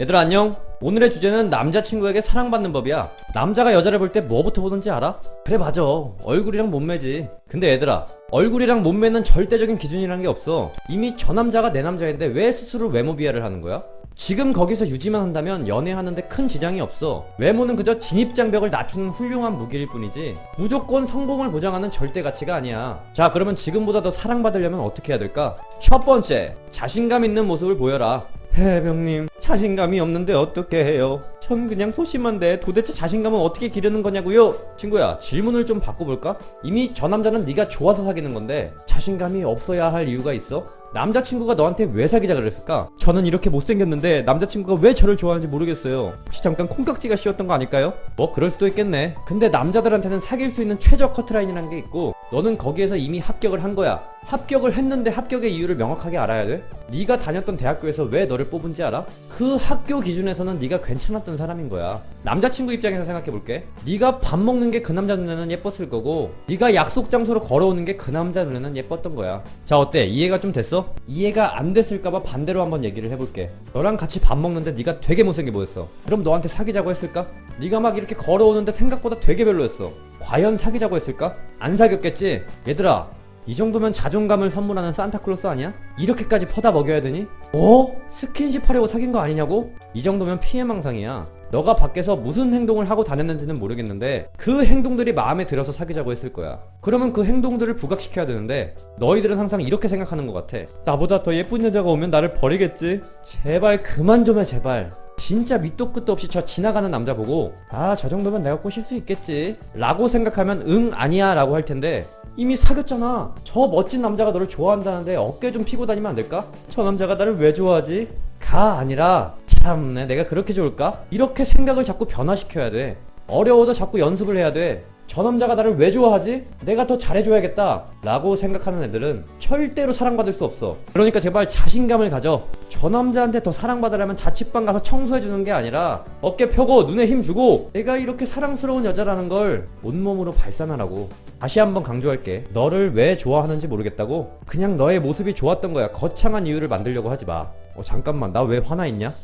얘들아 안녕. 오늘의 주제는 남자친구에게 사랑받는 법이야. 남자가 여자를 볼 때 뭐부터 보는지 알아? 그래 맞아. 얼굴이랑 몸매지. 근데 얘들아 얼굴이랑 몸매는 절대적인 기준이라는 게 없어. 이미 저 남자가 내 남자인데 왜 스스로 외모 비하를 하는 거야? 지금 거기서 유지만 한다면 연애하는데 큰 지장이 없어. 외모는 그저 진입장벽을 낮추는 훌륭한 무기일 뿐이지. 무조건 성공을 보장하는 절대 가치가 아니야. 자 그러면 지금보다 더 사랑받으려면 어떻게 해야 될까? 첫 번째 자신감 있는 모습을 보여라 해병님 자신감이 없는데 어떻게 해요? 전 그냥 소심한데 도대체 자신감은 어떻게 기르는 거냐고요? 친구야 질문을 좀 바꿔볼까? 이미 저 남자는 네가 좋아서 사귀는 건데 자신감이 없어야 할 이유가 있어? 남자친구가 너한테 왜 사귀자 그랬을까? 저는 이렇게 못생겼는데 남자친구가 왜 저를 좋아하는지 모르겠어요. 혹시 잠깐 콩깍지가 씌웠던 거 아닐까요? 뭐 그럴 수도 있겠네. 근데 남자들한테는 사귈 수 있는 최저 커트라인이라는 게 있고 너는 거기에서 이미 합격을 한 거야. 합격을 했는데 합격의 이유를 명확하게 알아야 돼. 네가 다녔던 대학교에서 왜 너를 뽑은지 알아? 그 학교 기준에서는 네가 괜찮았던 사람인 거야. 남자친구 입장에서 생각해 볼게. 네가 밥 먹는 게 그 남자 눈에는 예뻤을 거고, 네가 약속 장소로 걸어오는 게 그 남자 눈에는 예뻤던 거야. 자 어때? 이해가 좀 됐어? 이해가 안 됐을까봐 반대로 한번 얘기를 해볼게. 너랑 같이 밥 먹는데 네가 되게 못생겨 보였어. 그럼 너한테 사귀자고 했을까? 네가 막 이렇게 걸어오는데 생각보다 되게 별로였어. 과연 사귀자고 했을까? 안 사귀었겠지? 얘들아, 이 정도면 자존감을 선물하는 산타클로스 아니야? 이렇게까지 퍼다 먹여야 되니? 어? 스킨십 하려고 사귄 거 아니냐고? 이 정도면 피해망상이야. 너가 밖에서 무슨 행동을 하고 다녔는지는 모르겠는데 그 행동들이 마음에 들어서 사귀자고 했을 거야. 그러면 그 행동들을 부각시켜야 되는데 너희들은 항상 이렇게 생각하는 것 같아. 나보다 더 예쁜 여자가 오면 나를 버리겠지? 제발 그만 좀 해 제발. 진짜 밑도 끝도 없이 저 지나가는 남자 보고 아 저 정도면 내가 꼬실 수 있겠지 라고 생각하면 응 아니야 라고 할 텐데 이미 사귀었잖아 저 멋진 남자가 너를 좋아한다는데 어깨 좀 피고 다니면 안 될까? 저 남자가 나를 왜 좋아하지? 가 아니라 참내 내가 그렇게 좋을까? 이렇게 생각을 자꾸 변화시켜야 돼 어려워도 자꾸 연습을 해야 돼. 저 남자가 나를 왜 좋아하지? 내가 더 잘해줘야겠다. 라고 생각하는 애들은 절대로 사랑받을 수 없어. 그러니까 제발 자신감을 가져. 저 남자한테 더 사랑받으려면 자취방 가서 청소해주는 게 아니라 어깨 펴고 눈에 힘 주고 내가 이렇게 사랑스러운 여자라는 걸 온몸으로 발산하라고. 다시 한번 강조할게. 너를 왜 좋아하는지 모르겠다고? 그냥 너의 모습이 좋았던 거야. 거창한 이유를 만들려고 하지 마. 어, 잠깐만. 나 왜 화나 있냐?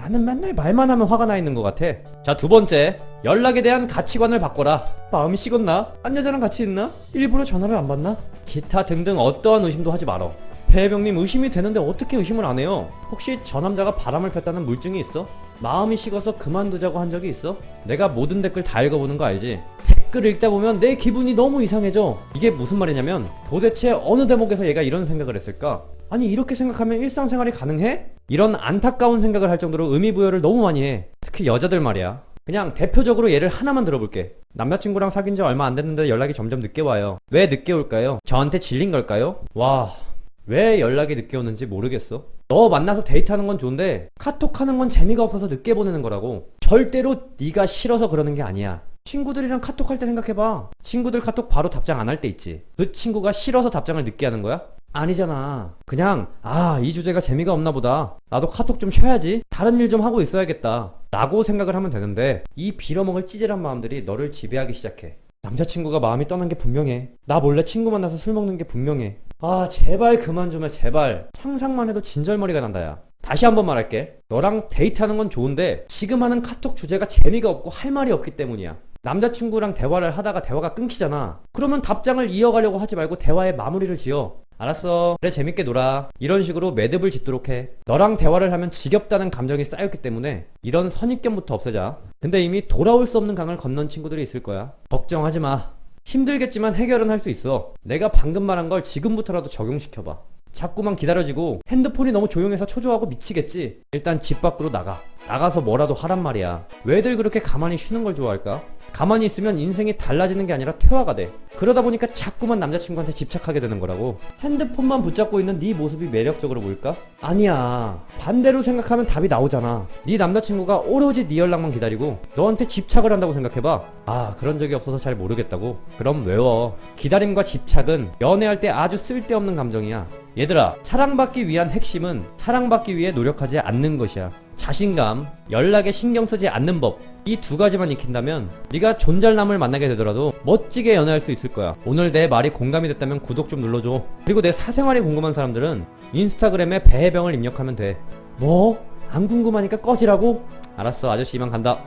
나는 맨날 말만 하면 화가 나 있는 것 같아. 자, 두 번째. 연락에 대한 가치관을 바꿔라. 마음이 식었나? 딴 여자랑 같이 있나? 일부러 전화를 안 받나? 기타 등등 어떠한 의심도 하지 말어. 배혜병님 의심이 되는데 어떻게 의심을 안 해요? 혹시 저 남자가 바람을 폈다는 물증이 있어? 마음이 식어서 그만두자고 한 적이 있어? 내가 모든 댓글 다 읽어보는 거 알지? 댓글 읽다 보면 내 기분이 너무 이상해져. 이게 무슨 말이냐면 도대체 어느 대목에서 얘가 이런 생각을 했을까? 아니 이렇게 생각하면 일상생활이 가능해? 이런 안타까운 생각을 할 정도로 의미부여를 너무 많이 해. 특히 여자들 말이야. 그냥 대표적으로 예를 하나만 들어볼게. 남자친구랑 사귄 지 얼마 안 됐는데 연락이 점점 늦게 와요. 왜 늦게 올까요? 저한테 질린 걸까요? 와, 왜 연락이 늦게 오는지 모르겠어. 너 만나서 데이트하는 건 좋은데 카톡 하는 건 재미가 없어서 늦게 보내는 거라고. 절대로 네가 싫어서 그러는 게 아니야. 친구들이랑 카톡 할 때 생각해봐. 친구들 카톡 바로 답장 안 할 때 있지. 그 친구가 싫어서 답장을 늦게 하는 거야? 아니잖아. 그냥, 아, 이 주제가 재미가 없나 보다. 나도 카톡 좀 쉬어야지. 다른 일 좀 하고 있어야겠다. 라고 생각을 하면 되는데, 이 빌어먹을 찌질한 마음들이 너를 지배하기 시작해. 남자친구가 마음이 떠난 게 분명해. 나 몰래 친구 만나서 술 먹는 게 분명해. 아, 제발 그만 좀 해, 제발. 상상만 해도 진절머리가 난다, 야. 다시 한번 말할게. 너랑 데이트하는 건 좋은데, 지금 하는 카톡 주제가 재미가 없고 할 말이 없기 때문이야. 남자친구랑 대화를 하다가 대화가 끊기잖아. 그러면 답장을 이어가려고 하지 말고 대화의 마무리를 지어. 알았어. 그래, 재밌게 놀아. 이런 식으로 매듭을 짓도록 해. 너랑 대화를 하면 지겹다는 감정이 쌓였기 때문에 이런 선입견부터 없애자. 근데 이미 돌아올 수 없는 강을 건넌 친구들이 있을 거야. 걱정하지 마. 힘들겠지만 해결은 할 수 있어. 내가 방금 말한 걸 지금부터라도 적용시켜봐. 자꾸만 기다려지고 핸드폰이 너무 조용해서 초조하고 미치겠지. 일단 집 밖으로 나가. 나가서 뭐라도 하란 말이야. 왜들 그렇게 가만히 쉬는 걸 좋아할까? 가만히 있으면 인생이 달라지는 게 아니라 퇴화가 돼. 그러다 보니까 자꾸만 남자친구한테 집착하게 되는 거라고. 핸드폰만 붙잡고 있는 네 모습이 매력적으로 보일까? 아니야. 반대로 생각하면 답이 나오잖아. 네 남자친구가 오로지 네 연락만 기다리고 너한테 집착을 한다고 생각해봐. 아, 그런 적이 없어서 잘 모르겠다고. 그럼 외워. 기다림과 집착은 연애할 때 아주 쓸데없는 감정이야. 얘들아, 사랑받기 위한 핵심은 사랑받기 위해 노력하지 않는 것이야. 자신감, 연락에 신경 쓰지 않는 법, 이 두 가지만 익힌다면 네가 존잘남을 만나게 되더라도 멋지게 연애할 수 있을 거야. 오늘 내 말이 공감이 됐다면 구독 좀 눌러줘. 그리고 내 사생활이 궁금한 사람들은 인스타그램에 배해병을 입력하면 돼. 뭐? 안 궁금하니까 꺼지라고? 알았어 아저씨 이만 간다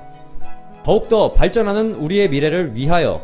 더욱더 발전하는 우리의 미래를 위하여